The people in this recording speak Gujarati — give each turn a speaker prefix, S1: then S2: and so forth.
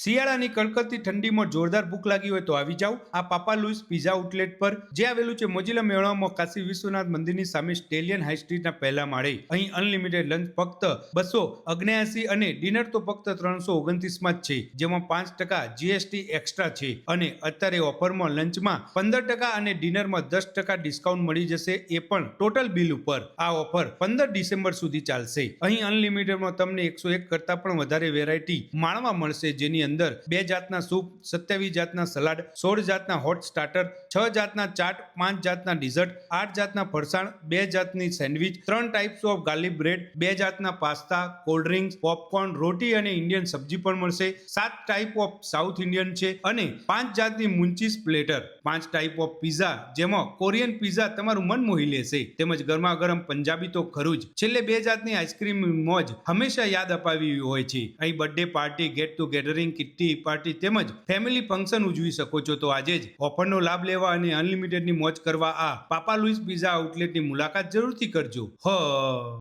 S1: શિયાળાની કડકડતી ઠંડીમાં જોરદાર ભૂખ લાગી હોય તો આવી જાઓ. આ પાપા લુઈસ પીઝા આઉટલેટ પર, જે આવેલું છે મોજીલા મેળામાં કાશી વિશ્વનાથ મંદિરની સામે સ્ટેલિયન હાઈ સ્ટ્રીટના પહેલા માળે. અહીં અનલિમિટેડ લંચ ફક્ત બસો અગ્નેયાસી અને ડિનર તો ફક્ત ત્રણસો ઓગણત્રીસમાં જ છે, જેમાં પાંચ ટકા જીએસટી એક્સ્ટ્રા છે. અને અત્યારે ઓફરમાં લંચમાં પંદર ટકા અને ડિનરમાં દસ ટકા ડિસ્કાઉન્ટ મળી જશે એ પણ ટોટલ બિલ ઉપર. આ ઓફર પંદર ડિસેમ્બર સુધી ચાલશે. અહીં અનલિમિટેડમાં તમને એકસો એક કરતા પણ વધારે વેરાયટી માણવા મળશે, જેની અંદર બે જાતના સૂપ, સત્યાવીસ જાતના સલાડ, સોળ જાતના હોટ સ્ટાર્ટર છ જાતના ચાટ, પાંચ જાતના ડિઝર્ટ આઠ જાતના ફરસાણ, બે જાતની સેન્ડવિચ ત્રણ ટાઈપ્સ ઓફ ગાર્લિક બ્રેડ બે જાતના પાસ્તા કોલ્ડ ડ્રિંક્સ પોપકોર્ન રોટી અને ઇન્ડિયન સબ્જી પણ મળશે. સાત ટાઈપ ઓફ સાઉથ ઇન્ડિયન છે અને પાંચ જાતની મુંચીસ પ્લેટર પાંચ ટાઈપ ઓફ પિઝા જેમાં કોરિયન પિઝા તમારું મન મોહી લેશે. તેમજ ગરમા ગરમ પંજાબી તો ખરું જ. છેલ્લે બે જાતની આઈસ્ક્રીમ મોજ હંમેશા યાદ અપાવી હોય છે. અહીં birthday party get to gathering kitty party તેમજ ફેમિલી ફંક્શન ઉજવી શકો છો. તો આજે જ ઓફરનો લાભ લેવા અને અનલિમિટેડની મોજ કરવા આ પાપા લુઈસ પીઝા આઉટલેટની મુલાકાત જરૂરથી કરજો. હ.